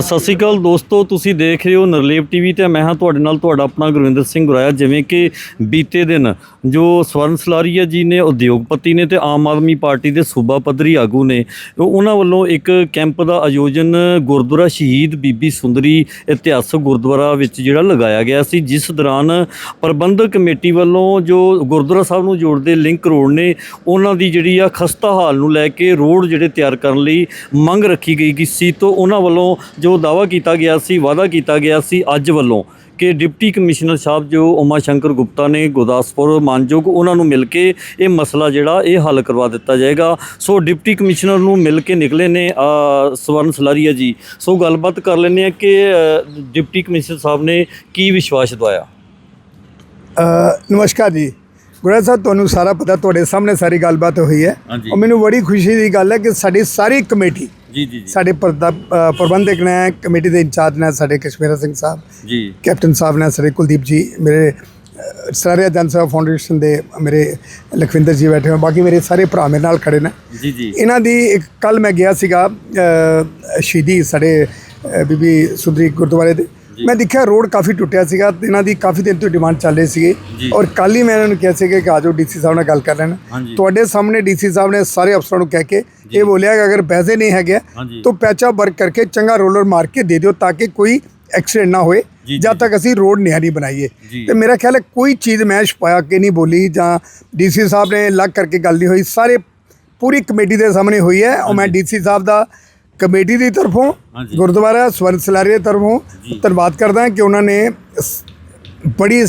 ਸਤਿ ਸ਼੍ਰੀ ਅਕਾਲ ਦੋਸਤੋ, ਤੁਸੀਂ ਦੇਖ ਰਹੇ ਹੋ ਨਰਲੇਵ ਟੀਵੀ ਤੇ ਮੈਂ ਹਾਂ ਤੁਹਾਡੇ ਨਾਲ ਤੁਹਾਡਾ ਆਪਣਾ ਗੁਰਵਿੰਦਰ ਸਿੰਘ ਗੁਰਾਇਆ। ਜਿਵੇਂ ਕਿ ਬੀਤੇ ਦਿਨ ਜੋ ਸਵਰਨ ਸਲਾਰੀਆ ਜੀ ਨੇ ਉਦਯੋਗਪਤੀ ਨੇ ਤੇ ਆਮ ਆਦਮੀ ਪਾਰਟੀ ਦੇ ਸੂਬਾ ਪੱਧਰੀ ਆਗੂ ਨੇ ਉਹਨਾਂ ਵੱਲੋਂ ਇੱਕ ਕੈਂਪ ਦਾ ਆਯੋਜਨ ਗੁਰਦੁਆਰਾ ਸ਼ਹੀਦ ਬੀਬੀ ਸੁੰਦਰੀ ਇਤਿਹਾਸਕ ਗੁਰਦੁਆਰਾ ਵਿੱਚ ਜਿਹੜਾ ਲਗਾਇਆ ਗਿਆ ਸੀ, ਜਿਸ ਦੌਰਾਨ ਪ੍ਰਬੰਧਕ ਕਮੇਟੀ ਵੱਲੋਂ ਜੋ ਗੁਰਦੁਆਰਾ ਸਾਹਿਬ ਨੂੰ ਜੋੜਦੇ ਲਿੰਕ ਰੋਡ ਨੇ, ਉਹਨਾਂ ਦੀ ਜਿਹੜੀ ਆ ਖਸਤਾ ਹਾਲ ਨੂੰ ਲੈ ਕੇ ਰੋਡ ਜਿਹੜੇ ਤਿਆਰ ਕਰਨ ਲਈ ਮੰਗ ਰੱਖੀ ਗਈ ਸੀ, ਤੋਂ ਉਹਨਾਂ ਵੱਲੋਂ ਜੋ ਦਾਵਾ ਕੀਤਾ ਗਿਆ ਸੀ ਵਾਅਦਾ ਕੀਤਾ ਗਿਆ ਸੀ ਅੱਜ ਵੱਲੋਂ ਕਿ ਡਿਪਟੀ ਕਮਿਸ਼ਨਰ ਸਾਹਿਬ ਜੋ ਉਮਾ ਸ਼ੰਕਰ ਗੁਪਤਾ ਨੇ ਗੁਰਦਾਸਪੁਰ ਮਾਨਯੋਗ ਉਹਨਾਂ ਨੂੰ ਮਿਲ ਕੇ ਇਹ ਮਸਲਾ ਜਿਹੜਾ ਇਹ ਹੱਲ ਕਰਵਾ ਦਿੱਤਾ ਜਾਏਗਾ। ਸੋ ਡਿਪਟੀ ਕਮਿਸ਼ਨਰ ਨੂੰ ਮਿਲ ਕੇ ਨਿਕਲੇ ਨੇ ਸਵਰਨ ਸਲਾਰੀਆ ਜੀ। ਸੋ ਗੱਲਬਾਤ ਕਰ ਲੈਂਦੇ ਆ ਕਿ ਡਿਪਟੀ ਕਮਿਸ਼ਨਰ ਸਾਹਿਬ ਨੇ ਕੀ ਵਿਸ਼ਵਾਸ ਦਵਾਇਆ? ਅ, ਨਮਸਕਾਰ ਜੀ। ਗੁਰਾ ਸਾਹਿਬ ਤੁਹਾਨੂੰ ਸਾਰਾ ਪਤਾ ਤੁਹਾਡੇ ਸਾਹਮਣੇ ਸਾਰੀ ਗੱਲਬਾਤ ਹੋਈ ਹੈ। ਔਰ ਮੈਨੂੰ ਬੜੀ ਖੁਸ਼ੀ ਦੀ ਗੱਲ ਹੈ ਕਿ ਸਾਡੀ ਸਾਰੀ ਕਮੇਟੀ ਜੀ ਜੀ ਸਾਡੇ ਪ੍ਰਦਾ- ਅ, ਪ੍ਰਬੰਧਕ ਨੇ ਕਮੇਟੀ ਦੇ ਇੰਚਾਰਜ ਨੇ ਸਾਡੇ ਕਸ਼ਮੀਰਾ ਸਿੰਘ ਸਾਹਿਬ ਜੀ। ਕੈਪਟਨ ਸਾਹਿਬ ਨੇ ਸਾਡੇ ਕੁਲਦੀਪ ਜੀ ਮੇਰੇ ਅ, ਸਾਰਿਆ ਜਨ ਸੇਵਾ ਫਾਊਂਡੇਸ਼ਨ ਦੇ ਮੇਰੇ ਲਖਵਿੰਦਰ ਜੀ ਬੈਠੇ ਹੋ ਬਾਕੀ ਮੇਰੇ ਸਾਰੇ ਭਰਾ ਮੇਰੇ ਨਾਲ ਖੜੇ ਨੇ। ਜੀ ਜੀ। ਇਹਨਾਂ ਦੀ ਇੱਕ ਕੱਲ ਮੈਂ ਗਿਆ ਸੀਗਾ ਅ, ਸ਼ਹੀਦੀ ਸਾਡੇ ਅ, ਬੀਬੀ ਸੁੰਦਰੀ ਗੁਰਦੁਆਰੇ ਦੇ। ਮੈਂ ਦੇਖਿਆ ਰੋਡ ਕਾਫੀ ਟੁੱਟਿਆ ਸੀਗਾ ਤੇ ਇਹਨਾਂ ਦੀ ਕਾਫੀ ਦਿਨ ਤੋਂ ਡਿਮਾਂਡ ਚੱਲ ਰਹੀ ਸੀਗੀ। ਔਰ ਕੱਲ ਹੀ ਮੈਂ ਇਹਨਾਂ ਨੂੰ ਕਿਹਾ ਸੀ ਕਿ ਆਜੋ ਡੀਸੀ ਸਾਹਿਬ ਨਾਲ ਗੱਲ ਕਰ ਲੈਣ। ਤੁਹਾਡੇ ਸਾਹਮਣੇ ਡੀਸੀ ਸਾਹਿਬ ਨੇ ਸਾਰੇ ਅਫਸਰਾਂ ਨੂੰ ਕਹਿ ਕੇ ਇਹ ਬੋਲਿਆ ਕਿ ਅਗਰ ਪੈਸੇ ਨਹੀਂ ਹੈਗੇ। ਤਾਂ ਪੈਚਾ ਵਰਕ ਕਰਕੇ ਚੰਗਾ ਰੋਲਰ ਮਾਰ ਕੇ ਦੇ ਦਿਓ ਤਾਂ ਕਿ ਕੋਈ ਐਕਸੀਡੈਂਟ ਨਾ ਹੋਏ ਜਦ ਤੱਕ ਅਸੀਂ ਰੋਡ ਨਿਆਰੀ ਬਣਾਈਏ। ਤੇ ਮੇਰਾ ਖਿਆਲ ਹੈ ਕੋਈ ਚੀਜ਼ ਮੈਂ ਛੁਪਾਇਆ ਕੇ ਨਹੀਂ ਬੋਲੀ ਜਾਂ ਡੀਸੀ ਸਾਹਿਬ ਨੇ ਲੱਗ ਕਰਕੇ ਗੱਲ ਨਹੀਂ ਹੋਈ। ਸਾਰੇ ਪੂਰੀ ਕਮੇਟੀ ਦੇ ਸਾਹਮਣੇ ਹੋਈ ਹੈ। ਔਰ ਮੈਂ ਡੀਸੀ ਸਾਹਿਬ ਦਾ ਕਮੇਟੀ ਦੀ ਤਰਫੋਂ। ਗੁਰਦੁਆਰਾ ਸਵਰਨ ਸਲਾਰੀ ਦੀ ਤਰਫੋਂ ਧੰਨਵਾਦ ਕਰਦਾ ਹਾਂ ਕਿ ਉਹਨਾਂ ਨੇ ਬੜੀ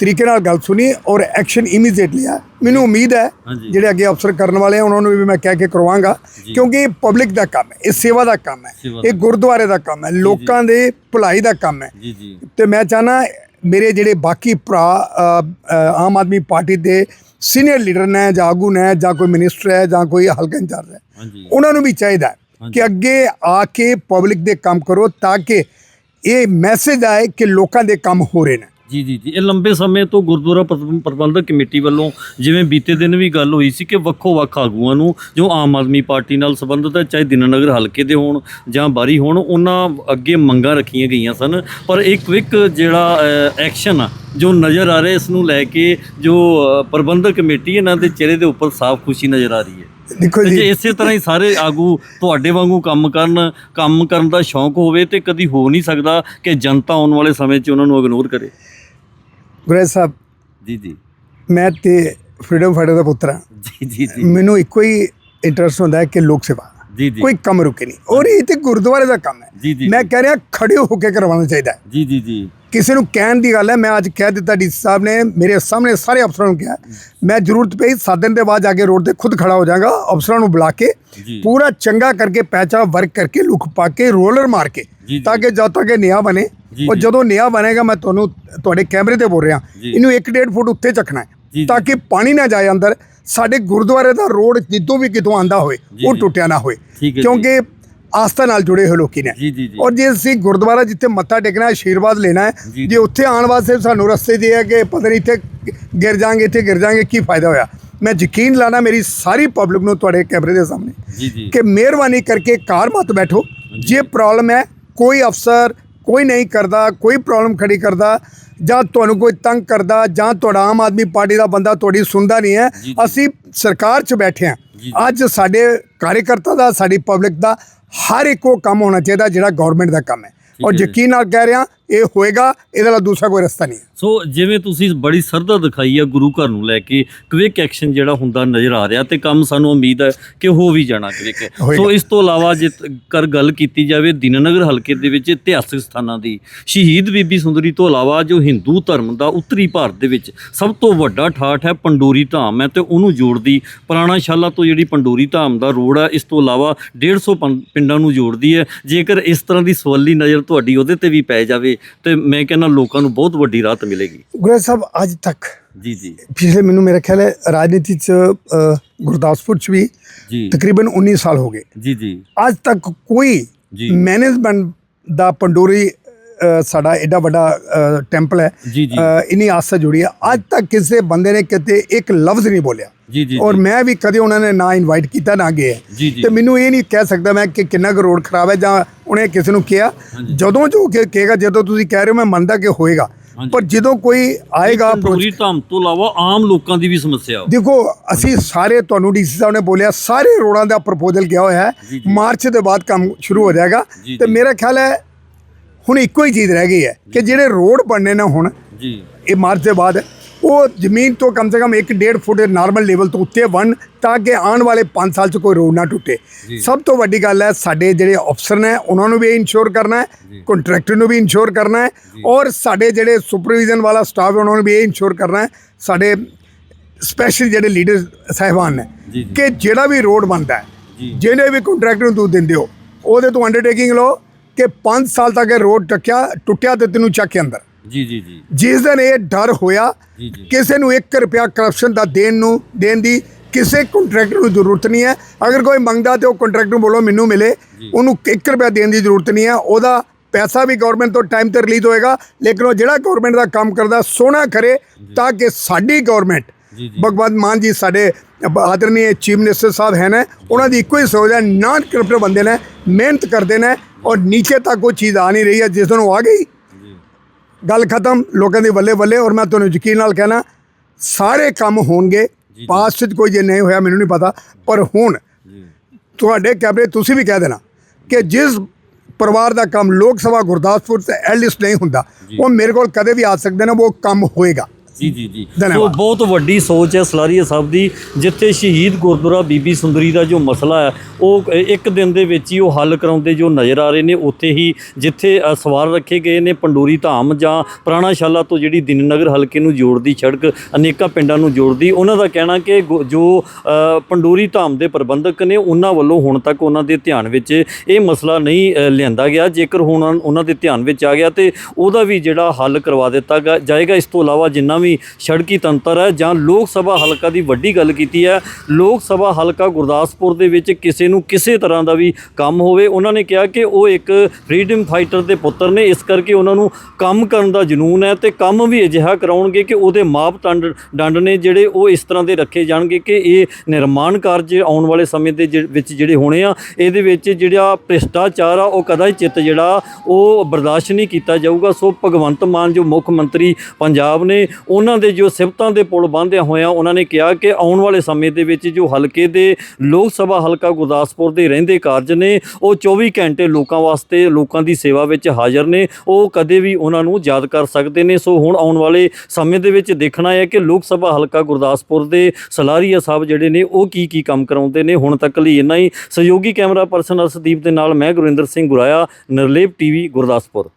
ਤਰੀਕੇ ਨਾਲ ਗੱਲ ਸੁਣੀ ਔਰ ਐਕਸ਼ਨ ਇਮੀਡੀਏਟ ਲਿਆ ਮੈਨੂੰ ਉਮੀਦ ਹੈ। ਜਿਹੜੇ ਅੱਗੇ ਅਫਸਰ ਕਰਨ ਵਾਲੇ ਆ ਉਹਨਾਂ ਨੂੰ ਵੀ ਮੈਂ ਕਹਿ ਕੇ ਕਰਵਾਵਾਂਗਾ ਕਿਉਂਕਿ ਇਹ ਪਬਲਿਕ ਦਾ ਕੰਮ ਹੈ ਇਹ ਸੇਵਾ ਦਾ ਕੰਮ ਹੈ ਇਹ ਗੁਰਦੁਆਰੇ ਦਾ ਕੰਮ ਹੈ ਲੋਕਾਂ ਦੇ ਭਲਾਈ ਦਾ ਕੰਮ ਹੈ। ਤੇ ਮੈਂ ਚਾਹਨਾ ਮੇਰੇ ਜਿਹੜੇ ਬਾਕੀ ਭਰਾ ਆਮ ਆਦਮੀ ਪਾਰਟੀ ਦੇ ਸੀਨੀਅਰ ਲੀਡਰ ਨੇ ਜਾਂ ਆਗੂ ਨੇ ਜਾਂ ਕੋਈ ਮਿਨਿਸਟਰ ਹੈ ਜਾਂ ਕੋਈ ਹਲਕਾ ਇੰਚਾਰਜ ਹੈ ਉਹਨਾਂ ਨੂੰ ਵੀ ਚਾਹੀਦਾ ਹੈ ਕਿ ਅੱਗੇ ਆ ਕੇ ਪਬਲਿਕ ਦੇ ਕੰਮ ਕਰੋ ਤਾਂ ਕਿ ਇਹ ਮੈਸੇਜ ਆਏ ਕਿ ਲੋਕਾਂ ਦੇ ਕੰਮ ਹੋ ਰਹੇ ਨੇ। ਜੀ ਜੀ ਜੀ। ਇਹ ਲੰਬੇ ਸਮੇਂ ਤੋਂ ਗੁਰਦੁਆਰਾ ਪ੍ਰਬ- ਪ੍ਰਬੰਧਕ ਕਮੇਟੀ ਵੱਲੋਂ ਜਿਵੇਂ ਬੀਤੇ ਦਿਨ ਵੀ ਗੱਲ ਹੋਈ ਸੀ ਕਿ ਵੱਖੋ ਵੱਖ ਆਗੂਆਂ ਨੂੰ ਜੋ ਆਮ ਆਦਮੀ ਪਾਰਟੀ ਨਾਲ ਸੰਬੰਧਿਤ ਹੈ ਚਾਹੇ ਦਿਨਾਨਗਰ ਹਲਕੇ ਦੇ ਹੋਣ ਜਾਂ ਬਾਰੀ ਹੋਣ ਉਹਨਾਂ ਅੱਗੇ ਮੰਗਾਂ ਰੱਖੀਆਂ ਗਈਆਂ ਸਨ। ਪਰ ਇੱਕ ਕਵਿਕ ਜਿਹੜਾ ਐਕਸ਼ਨ ਆ ਜੋ ਨਜ਼ਰ ਆ ਰਿਹਾ ਇਸ ਨੂੰ ਲੈ ਕੇ ਜੋ ਪ੍ਰਬੰਧਕ ਕਮੇਟੀ ਇਹਨਾਂ ਦੇ ਚਿਹਰੇ ਦੇ ਉੱਪਰ ਸਾਫ਼ ਖੁਸ਼ੀ ਨਜ਼ਰ ਆ ਰਹੀ ਹੈ। ਦੇਖੋ ਜੇ। ਜੀ ਇਸੇ ਤਰ੍ਹਾਂ ਹੀ ਸਾਰੇ ਆਗੂ ਤੁਹਾਡੇ ਵਾਂਗੂ ਕੰਮ ਕਰਨ ਕੰਮ ਕਰਨ ਦਾ ਸ਼ੌਂਕ ਹੋਵੇ ਤੇ ਕਦੀ ਹੋ ਨਹੀਂ ਸਕਦਾ ਕਿ ਜਨਤਾ ਆਉਣ ਵਾਲੇ ਸਮੇਂ 'ਚ ਉਹਨਾਂ ਨੂੰ ਇਗਨੋਰ ਕਰੇ। ਗੁਰੇਜ ਸਾਹਿਬ ਜੀ ਜੀ। ਮੈਂ ਤੇ ਫਰੀडम ਫਾਈਟਰ ਦਾ ਪੁੱਤਰ ਹਾਂ। ਜੀ ਜੀ ਜੀ। ਮੈਨੂੰ ਇੱਕੋ ਹੀ ਇੰਟਰਸਟ ਹੁੰਦਾ ਹੈ ਕਿ ਲੋਕ ਸੇਵਾ। ਜੀ ਜੀ। ਕੋਈ ਕੰਮ ਰੁਕੇ ਨਹੀਂ। ਔਰ ਇਹ ਤੇ ਗੁਰਦੁਆਰੇ ਦਾ ਕੰਮ ਹੈ। ਜੀ ਜੀ ਮੈਂ ਕਹਿ ਰਿਹਾ ਖੜੇ ਹੋ ਕੇ ਕਰਵਾਉਣਾ ਚਾਹੀਦਾ ਜੀ ਜੀ ਜੀ। ਕਿਸੇ ਨੂੰ ਕਹਿਣ ਦੀ ਗੱਲ ਹੈ ਮੈਂ ਅੱਜ ਕਹਿ ਦਿੱਤਾ ਡੀ ਸਾਹਿਬ ਨੇ ਮੇਰੇ ਸਾਹਮਣੇ ਸਾਰੇ ਅਫਸਰਾਂ ਨੂੰ ਕਿਹਾ ਮੈਂ ਜ਼ਰੂਰਤ ਪਈ ਸੱਤ ਦਿਨ ਦੇ ਬਾਅਦ ਜਾ ਕੇ ਰੋਡ ਤੇ ਖੁਦ ਖੜਾ ਹੋ ਜਾਵਾਂਗਾ ਅਫਸਰਾਂ ਨੂੰ ਬੁਲਾ ਕੇ। ਪੂਰਾ ਚੰਗਾ ਕਰਕੇ ਪੈਚਾ ਵਰਕ ਕਰਕੇ ਲੁਕ ਪਾ ਕੇ ਰੋਲਰ ਮਾਰ ਕੇ। ਤਾਂ ਕਿ ਜਦ ਤੱਕ ਇਹ ਨਿਆ ਬਣੇ ਔਰ। ਜਦੋਂ ਨਿਆ ਬਣੇਗਾ ਮੈਂ ਤੁਹਾਨੂੰ ਤੁਹਾਡੇ ਕੈਮਰੇ ਤੇ ਬੋਲ ਰਿਹਾ। ਇਹਨੂੰ 1.5 ਫੁੱਟ ਉੱਤੇ ਚੱਕਣਾ ਹੈ। ਤਾਂ ਕਿ ਪਾਣੀ ਨਾ ਜਾਏ ਅੰਦਰ ਸਾਡੇ ਗੁਰਦੁਆਰੇ ਦਾ ਰੋਡ ਜਿੱਦੋਂ ਵੀ ਕਿਤੋਂ ਆਂਦਾ ਹੋਏ ਜੀ, ਉਹ। ਟੁੱਟਿਆ ਨਾ ਹੋਏ ਠੀਕ ਹੈ ਜੀ। ਕਿਉਂਕਿ ਆਸਥਾ ਨਾਲ ਜੁੜੇ ਹੋਏ ਲੋਕੀ ਨੇ। ਜੀ, ਜੀ, ਜੀ। ਔਰ ਜੇ ਅਸੀਂ ਗੁਰਦੁਆਰਾ ਜਿੱਥੇ ਮੱਥਾ ਟੇਕਣਾ ਹੈ ਆਸ਼ੀਰਵਾਦ ਲੈਣਾ ਹੈ ਜੀ, ਉੱਥੇ ਆਉਣ ਵਾਸਤੇ ਸਾਨੂੰ ਰਸਤੇ ਦੇ ਹੈ ਕਿ ਪਤਾ ਨਹੀਂ ਇੱਥੇ ਗਿਰ ਜਾਾਂਗੇ ਇੱਥੇ ਗਿਰ ਜਾਾਂਗੇ ਕੀ ਫਾਇਦਾ ਹੋਇਆ? ਮੈਂ ਯਕੀਨ ਲਾਣਾ ਮੇਰੀ ਸਾਰੀ ਪਬਲਿਕ ਨੂੰ ਤੁਹਾਡੇ ਕੈਮਰੇ ਦੇ ਸਾਹਮਣੇ ਕਿ ਮਿਹਰਬਾਨੀ ਕਰਕੇ ਕਾਰ ਮਤ ਬੈਠੋ। ਜੇ ਪ੍ਰੋਬਲਮ ਹੈ ਕੋਈ ਅਫਸਰ ਕੋਈ ਨਹੀਂ ਕਰਦਾ ਕੋਈ ਪ੍ਰੋਬਲਮ ਖੜੀ ਕਰਦਾ ਜਾਂ ਤੁਹਾਨੂੰ ਕੋਈ ਤੰਗ ਕਰਦਾ ਜਾਂ ਤੁਹਾਡਾ ਆਮ ਆਦਮੀ ਪਾਰਟੀ ਦਾ ਬੰਦਾ ਤੁਹਾਡੀ ਸੁਣਦਾ ਨਹੀਂ ਹੈ। ਅਸੀਂ ਸਰਕਾਰ 'ਚ ਬੈਠੇ ਹਾਂ। ਅੱਜ ਸਾਡੇ ਕਾਰਜਕਰਤਾ ਦਾ ਸਾਡੀ ਪਬਲਿਕ ਦਾ ਹਰ ਇੱਕ ਉਹ ਕੰਮ ਹੋਣਾ ਚਾਹੀਦਾ ਜਿਹੜਾ ਗਵਰਨਮੈਂਟ ਦਾ ਕੰਮ ਹੈ ਔਰ। ਯਕੀਨ ਨਾਲ ਕਹਿ ਰਿਹਾ ਇਹ ਹੋਏਗਾ ਇਹਦੇ ਨਾਲ ਦੂਸਰਾ ਕੋਈ ਰਸਤਾ ਨਹੀਂ ਸੋ ਜਿਵੇਂ ਤੁਸੀਂ ਬੜੀ ਸਰਦਾ ਦਿਖਾਈ ਆ ਗੁਰੂ ਘਰ ਨੂੰ ਲੈ ਕੇ ਕਵਿਕ ਐਕਸ਼ਨ ਜਿਹੜਾ ਹੁੰਦਾ ਨਜ਼ਰ ਆ ਰਿਹਾ ਤੇ ਕੰਮ ਸਾਨੂੰ ਉਮੀਦ ਹੈ ਕਿ ਹੋ ਵੀ ਜਾਣਾ ਕਵਿਕ। ਸੋ ਇਸ ਤੋਂ ਇਲਾਵਾ ਜੇ ਕਰ ਗੱਲ ਕੀਤੀ ਜਾਵੇ ਦਿਨਨਗਰ ਹਲਕੇ ਦੇ ਵਿੱਚ ਇਤਿਹਾਸਕ ਸਥਾਨਾਂ ਦੀ ਸ਼ਹੀਦ ਬੀਬੀ ਸੁੰਦਰੀ ਤੋਂ ਇਲਾਵਾ ਜੋ ਹਿੰਦੂ ਧਰਮ ਦਾ ਉੱਤਰੀ ਭਾਰਤ ਦੇ ਵਿੱਚ ਸਭ ਤੋਂ ਵੱਡਾ ਠਾਠ ਹੈ ਪੰਡੋਰੀ ਧਾਮ ਹੈ ਤੇ ਉਹਨੂੰ ਜੋੜਦੀ ਪੁਰਾਣਾ ਸ਼ਾਲਾ ਤੋਂ ਜਿਹੜੀ ਪੰਡੋਰੀ ਧਾਮ ਦਾ ਰੋਡ ਹੈ ਇਸ ਤੋਂ ਇਲਾਵਾ 150 ਪੰ- ਪਿੰਡਾਂ ਨੂੰ ਜੋੜਦੀ ਹੈ। ਜੇਕਰ ਇਸ ਤਰ੍ਹਾਂ ਦੀ ਸਵੱਲੀ ਨਜ਼ਰ ਤੁਹਾਡੀ ਉਹਦੇ ਤੇ ਵੀ ਪੈ ਜਾਵੇ ਤੇ ਮੈਂ ਕਹਿੰਦਾ ਲੋਕਾਂ ਨੂੰ ਬਹੁਤ ਵੱਡੀ ਰਾਹਤ ਮਿਲੇਗੀ। ਗੁਰੂ ਸਾਹਿਬ ਅੱਜ ਤੱਕ ਜੀ ਜੀ। ਪਿਛਲੇ ਮੈਨੂੰ ਮੇਰਾ ਖਿਆਲ ਹੈ ਰਾਜਨੀਤੀ 'ਚ ਗੁਰਦਾਸਪੁਰ 'ਚ ਵੀ ਜੀ। ਤਕਰੀਬਨ 19 ਸਾਲ ਹੋ ਗਏ। ਜੀ ਜੀ। ਅੱਜ ਤੱਕ ਕੋਈ ਜੀ। ਮੈਨੇਜਮੈਂਟ ਦਾ ਪੰਡੋਰੀ ਸਾਡਾ ਐਡਾ ਵੱਡਾ ਟੈਂਪਲ ਹੈ। ਇੰਨੀ ਆਸਾ ਜੁੜੀ ਹੈ। ਅੱਜ ਤੱਕ ਕਿਸੇ ਬੰਦੇ ਨੇ ਕਿਤੇ ਇੱਕ ਲਫ਼ਜ਼ ਨਹੀਂ ਬੋਲਿਆ। ਜੀ ਜੀ ਔਰ ਮੈਂ ਵੀ ਕਦੇ ਉਹਨਾਂ ਨੇ ਨਾ ਇਨਵਾਈਟ ਕੀਤਾ ਨਾ ਜੀ। ਤੇ ਮੈਨੂੰ ਇਹ ਨਹੀਂ ਕਹਿ ਸਕਦਾ ਮੈਂ ਕਿ ਕਿੰਨਾ ਕੁ ਰੋਡ ਖਰਾਬ ਹੈ ਜਾਂ ਉਹਨੇ ਕਿਸੇ ਨੂੰ ਕਿਹਾ। ਜਦੋਂ ਜੋ ਕਿ ਕਹੇਗਾ ਜਦੋਂ ਤੁਸੀਂ ਕਹਿ ਰਹੇ ਹੋ ਮੈਂ ਮੰਨਦਾ ਕਿ ਹੋਏਗਾ। ਪਰ ਜਦੋਂ ਕੋਈ ਆਏਗਾ ਤੰਦੂਰੀ ਧਾਮ ਤੋਂ ਇਲਾਵਾ ਆਮ ਲੋਕਾਂ ਦੀ ਵੀ ਸਮੱਸਿਆ। ਦੇਖੋ ਅਸੀਂ ਸਾਰੇ ਤੁਹਾਨੂੰ ਡੀਸੀ ਸਾਹਿਬ ਨੇ ਬੋਲਿਆ ਸਾਰੇ ਰੋਡਾਂ ਦਾ ਪ੍ਰਪੋਜ਼ਲ ਗਿਆ ਹੋਇਆ ਹੈ। ਮਾਰਚ ਦੇ ਬਾਅਦ ਕੰਮ ਸ਼ੁਰੂ ਹੋ ਜਾਏਗਾ। ਤੇ। ਮੇਰਾ ਖਿਆਲ ਹੈ ਹੁਣ ਇੱਕੋ ਹੀ ਚੀਜ਼ ਰਹਿ ਗਈ ਹੈ ਕਿ ਜਿਹੜੇ ਰੋਡ ਬਣਨੇ ਨੇ ਹੁਣ ਜੀ ਇਹ ਮਾਰਚ ਦੇ ਬਾਅਦ ਉਹ ਜ਼ਮੀਨ ਤੋਂ ਕਮ ਸੇ ਕਮ 1.5 ਫੁੱਟ ਨਾਰਮਲ ਲੈਵਲ ਤੋਂ ਉੱਤੇ ਬਣ ਤਾਂ ਕਿ ਆਉਣ ਵਾਲੇ 5 ਸਾਲ 'ਚ ਕੋਈ ਰੋਡ ਨਾ ਟੁੱਟੇ। ਸਭ ਤੋਂ ਵੱਡੀ ਗੱਲ ਹੈ ਸਾਡੇ ਜਿਹੜੇ ਅਫਸਰ ਨੇ ਉਹਨਾਂ ਨੂੰ ਵੀ ਇੰਸ਼ੋਰ ਕਰਨਾ ਹੈ ਕੰਟਰੈਕਟਰ ਨੂੰ ਵੀ ਇੰਸ਼ੋਰ ਕਰਨਾ ਹੈ ਔਰ ਸਾਡੇ ਜਿਹੜੇ ਸੁਪਰਵਿਜ਼ਨ ਵਾਲਾ ਸਟਾਫ ਹੈ ਉਹਨਾਂ ਨੂੰ ਵੀ ਇਹ ਇੰਸ਼ੋਰ ਕਰਨਾ ਹੈ ਸਾਡੇ ਸਪੈਸ਼ਲ ਜਿਹੜੇ ਲੀਡਰ ਸਾਹਿਬਾਨ ਨੇ। ਕਿ ਜਿਹੜਾ ਵੀ ਰੋਡ ਬਣਦਾ ਹੈ। ਜਿਹੜੇ ਵੀ ਕੰਟਰੈਕਟਰ ਨੂੰ ਤੁਸੀਂ ਦਿੰਦੇ ਹੋ ਉਹਦੇ ਤੋਂ ਅੰਡਰਟੇਕਿੰਗ ਲਓ ਕਿ 5 ਸਾਲ ਤੱਕ ਇਹ ਰੋਡ ਟੱਕਿਆ ਟੁੱਟਿਆ ਤੇ ਤੈਨੂੰ ਚੱਕ ਕੇ ਅੰਦਰ। ਜੀ ਜੀ ਜੀ। ਜਿਸ ਦਿਨ ਇਹ ਡਰ ਹੋਇਆ। ਕਿਸੇ ਨੂੰ 1 ਰੁਪਿਆ ਕਰਪਸ਼ਨ ਦਾ ਦੇਣ ਨੂੰ ਦੇਣ ਦੀ ਕਿਸੇ ਕੰਟਰੈਕਟਰ ਨੂੰ ਜ਼ਰੂਰਤ ਨਹੀਂ ਹੈ। ਅਗਰ ਕੋਈ ਮੰਗਦਾ ਤੇ ਉਹ ਕੰਟਰੈਕਟਰ ਨੂੰ ਬੋਲੋ ਮੈਨੂੰ ਮਿਲੇ। ਉਹਨੂੰ 1 ਰੁਪਿਆ ਦੇਣ ਦੀ ਜ਼ਰੂਰਤ ਨਹੀਂ ਹੈ। ਉਹਦਾ ਪੈਸਾ ਵੀ ਗਵਰਨਮੈਂਟ ਤੋਂ ਟਾਈਮ ਤੇ ਰਿਲੀਜ਼ ਹੋਏਗਾ। ਲੇਕਿਨ ਉਹ ਜਿਹੜਾ ਗਵਰਨਮੈਂਟ ਦਾ ਕੰਮ ਕਰਦਾ ਸੋਹਣਾ ਕਰੇ ਤਾਂ ਕਿ ਸਾਡੀ ਗਵਰਨਮੈਂਟ। ਭਗਵੰਤ ਮਾਨ ਜੀ ਸਾਡੇ ਆਦਰਨੀय ਚੀਫ ਮਿਨਿਸਟਰ ਸਾਹਿਬ ਹੈ ਨੇ ਉਹਨਾਂ ਦੀ ਇੱਕੋ ਹੀ ਸੋਚ ਹੈ ਨਾਨ ਕਰਪਟਰ ਬੰਦੇ ਨੇ ਮਿਹਨਤ ਕਰਦੇ ਨੇ ਔਰ ਨੀਚੇ ਤੱਕ ਉਹ ਚੀਜ਼ ਆ ਨਹੀਂ ਰਹੀ ਹੈ ਜਿਸ ਨੂੰ ਆ ਗਈ। ਗੱਲ ਖਤਮ ਲੋਕਾਂ ਦੀ ਬੱਲੇ ਬੱਲੇ ਔਰ ਮੈਂ ਤੁਹਾਨੂੰ ਯਕੀਨ ਨਾਲ ਕਹਿਣਾ ਸਾਰੇ ਕੰਮ ਹੋਣਗੇ ਪਾਸਟ 'ਚ ਕੋਈ ਜੇ ਨਹੀਂ ਹੋਇਆ ਮੈਨੂੰ ਨਹੀਂ ਪਤਾ ਪਰ ਹੁਣ ਤੁਹਾਡੇ ਕੈਬਨਿਟ ਤੁਸੀਂ ਵੀ ਕਹਿ ਦੇਣਾ ਕਿ ਜਿਸ ਪਰਿਵਾਰ ਦਾ ਕੰਮ ਲੋਕ ਸਭਾ ਗੁਰਦਾਸਪੁਰ ਤੇ ਐਲਿਸ ਨਹੀਂ ਹੁੰਦਾ ਉਹ ਮੇਰੇ ਕੋਲ ਕਦੇ ਵੀ ਆ ਸਕਦੇ ਨੇ ਉਹ ਕੰਮ ਹੋਏਗਾ। ਜੀ ਜੀ ਜੀ। ਸੋ ਧੰਨਵਾਦ। ਬਹੁਤ ਵੱਡੀ ਸੋਚ ਹੈ ਸਲਾਰੀਆ ਸਾਹਿਬ ਦੀ ਜਿੱਥੇ ਸ਼ਹੀਦ ਗੁਰਦੁਆਰਾ ਬੀਬੀ ਸੁੰਦਰੀ ਦਾ ਜੋ ਮਸਲਾ ਹੈ ਉਹ ਇੱਕ ਦਿਨ ਦੇ ਵਿੱਚ ਹੀ ਉਹ ਹੱਲ ਕਰਾਉਂਦੇ ਜੋ ਨਜ਼ਰ ਆ ਰਹੇ ਨੇ ਉੱਥੇ ਹੀ ਜਿੱਥੇ ਅ, ਸਵਾਰ ਰੱਖੇ ਗਏ ਨੇ ਪੰਡੋਰੀ ਧਾਮ ਜਾਂ ਪੁਰਾਣਾ ਸ਼ਾਲਾ ਤੋਂ ਜਿਹੜੀ ਦਿਨਨਗਰ ਹਲਕੇ ਨੂੰ ਜੋੜਦੀ ਸੜਕ ਅਨੇਕਾਂ ਪਿੰਡਾਂ ਨੂੰ ਜੋੜਦੀ ਉਹਨਾਂ ਦਾ ਕਹਿਣਾ ਕਿ ਗੁ- ਜੋ ਅ, ਪੰਡੋਰੀ ਧਾਮ ਦੇ ਪ੍ਰਬੰਧਕ ਨੇ ਉਹਨਾਂ ਵੱਲੋਂ ਹੁਣ ਤੱਕ ਉਹਨਾਂ ਦੇ ਧਿਆਨ ਵਿੱਚ ਇਹ ਮਸਲਾ ਨਹੀਂ ਅ, ਲਿਆਂਦਾ ਗਿਆ। ਜੇਕਰ ਹੁਣ ਉਹਨਾਂ ਦੇ ਧਿਆਨ ਵਿੱਚ ਆ ਗਿਆ ਤੇ ਉਹਦਾ ਵੀ ਜਿਹੜਾ ਹੱਲ ਕਰਵਾ ਦਿੱਤਾ ਗਾ- ਜਾਏਗਾ। ਇਸ ਤੋਂ ਇਲਾਵਾ ਜਿੰਨਾ ਵੀ ਸੜਕੀ ਤੰਤਰ ਹੈ ਜਾਂ ਲੋਕ ਸਭਾ ਹਲਕਾ ਦੀ ਵੱਡੀ ਗੱਲ ਕੀਤੀ ਹੈ। ਲੋਕ ਸਭਾ ਹਲਕਾ ਗੁਰਦਾਸਪੁਰ ਦੇ ਵਿੱਚ ਕਿਸੇ ਨੂੰ ਕਿਸੇ ਤਰ੍ਹਾਂ ਦਾ ਵੀ ਕੰਮ ਹੋਵੇ, ਉਹਨਾਂ ਨੇ ਕਿਹਾ ਕਿ ਉਹ ਇੱਕ ਫਰੀडम ਫਾਈਟਰ ਦੇ ਪੁੱਤਰ ਨੇ, ਇਸ ਕਰਕੇ ਉਹਨਾਂ ਨੂੰ ਕੰਮ ਕਰਨ ਦਾ ਜਨੂਨ ਹੈ ਤੇ ਕੰਮ ਵੀ ਅਜਿਹਾ ਕਰਾਉਣਗੇ ਕਿ ਉਹਦੇ ਮਾਪਦੰਡ ਡੰਡ ਨੇ ਜਿਹੜੇ ਉਹ ਇਸ ਤਰ੍ਹਾਂ ਦੇ ਰੱਖੇ ਜਾਣਗੇ ਕਿ ਇਹ ਨਿਰਮਾਣ ਕਾਰਜ ਆਉਣ ਵਾਲੇ ਸਮੇਂ ਦੇ ਜਿ- ਵਿੱਚ ਜਿਹੜੇ ਹੋਣੇ ਆ, ਇਹਦੇ ਵਿੱਚ ਜਿਹੜਾ ਭ੍ਰਿਸ਼ਟਾਚਾਰ ਆ, ਉਹ ਕਦਾ ਹੀ ਚਿੱਤ ਜਿਹੜਾ ਉਹ ਬਰਦਾਸ਼ਤ ਨਹੀਂ ਕੀਤਾ ਜਾਊਗਾ। ਸੋ ਭਗਵੰਤ ਮਾਨ ਜੋ ਮੁੱਖ ਮੰਤਰੀ ਪੰਜਾਬ ਨੇ ਉਹਨਾਂ ਦੇ ਜੋ ਸਿਫਤਾਂ ਦੇ ਪੁਲ ਬੰਨ੍ਹਦਿਆਂ ਹੋਇਆਂ, ਉਹਨਾਂ ਨੇ ਕਿਹਾ ਕਿ ਆਉਣ ਵਾਲੇ ਸਮੇਂ ਦੇ ਵਿੱਚ ਜੋ ਹਲਕੇ ਦੇ ਲੋਕ ਸਭਾ ਹਲਕਾ ਗੁਰਦਾਸਪੁਰ ਦੇ ਰਹਿੰਦੇ ਕਾਰਜ ਨੇ, ਉਹ 24 ਘੰਟੇ ਲੋਕਾਂ ਵਾਸਤੇ ਲੋਕਾਂ ਦੀ ਸੇਵਾ ਵਿੱਚ ਹਾਜ਼ਰ ਨੇ, ਉਹ ਕਦੇ ਵੀ ਉਹਨਾਂ ਨੂੰ ਯਾਦ ਕਰ ਸਕਦੇ ਨੇ। ਸੋ ਹੁਣ ਆਉਣ ਵਾਲੇ ਸਮੇਂ ਦੇ ਵਿੱਚ ਦੇਖਣਾ ਹੈ ਕਿ ਲੋਕ ਸਭਾ ਹਲਕਾ ਗੁਰਦਾਸਪੁਰ ਦੇ ਸਲਾਰੀਆ ਸਾਹਿਬ ਜਿਹੜੇ ਨੇ, ਉਹ ਕੀ ਕੀ ਕੰਮ ਕਰਾਉਂਦੇ ਨੇ। ਹੁਣ ਤੱਕ ਲਈ ਇੰਨਾ ਹੀ। ਸਹਿਯੋਗੀ ਕੈਮਰਾ ਪਰਸਨ ਅਰਸ਼ਦੀਪ ਦੇ ਨਾਲ ਮੈਂ ਗੁਰਿੰਦਰ ਸਿੰਘ ਗੁਰਾਇਆ, ਨਿਰਲੇਪ ਟੀਵੀ ਗੁਰਦਾਸਪੁਰ।